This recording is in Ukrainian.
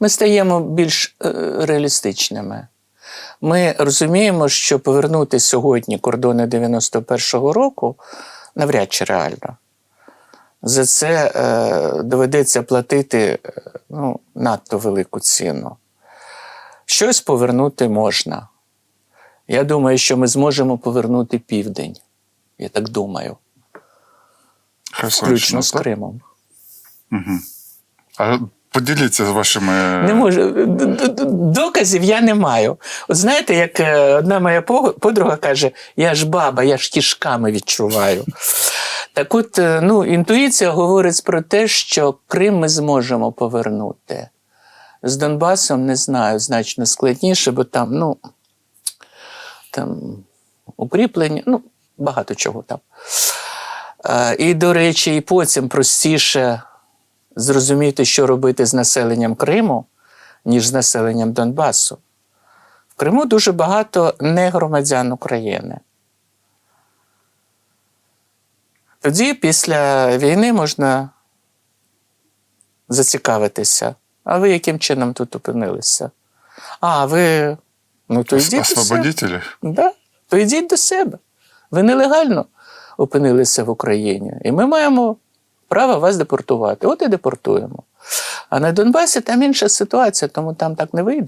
Ми стаємо більш е, реалістичними. Ми розуміємо, що повернути сьогодні кордони 91-го року навряд чи реально. За це е, доведеться платити е, ну, надто велику ціну. Щось повернути можна. Я думаю, що ми зможемо повернути південь. Я так думаю, включно з? Кримом. А поділіться з вашими. Не можу. Доказів я не маю. От знаєте, як е, одна моя подруга каже: я ж баба, я ж кішками відчуваю. Так от, е, ну, інтуїція говорить про те, що Крим ми зможемо повернути. З Донбасом не знаю, значно складніше, бо там, ну, там укріплення, ну, багато чого там. Е, І, до речі, і потім простіше зрозуміти, що робити з населенням Криму, ніж з населенням Донбасу. В Криму дуже багато не громадян України. Тоді, після війни, можна зацікавитися. А ви яким чином тут опинилися? А, ви. Ну, то йдіть до себе. Да? То йдіть до себе. Ви нелегально опинилися в Україні. І ми маємо право вас депортувати. От і депортуємо. А на Донбасі там інша ситуація, тому там так не вийде.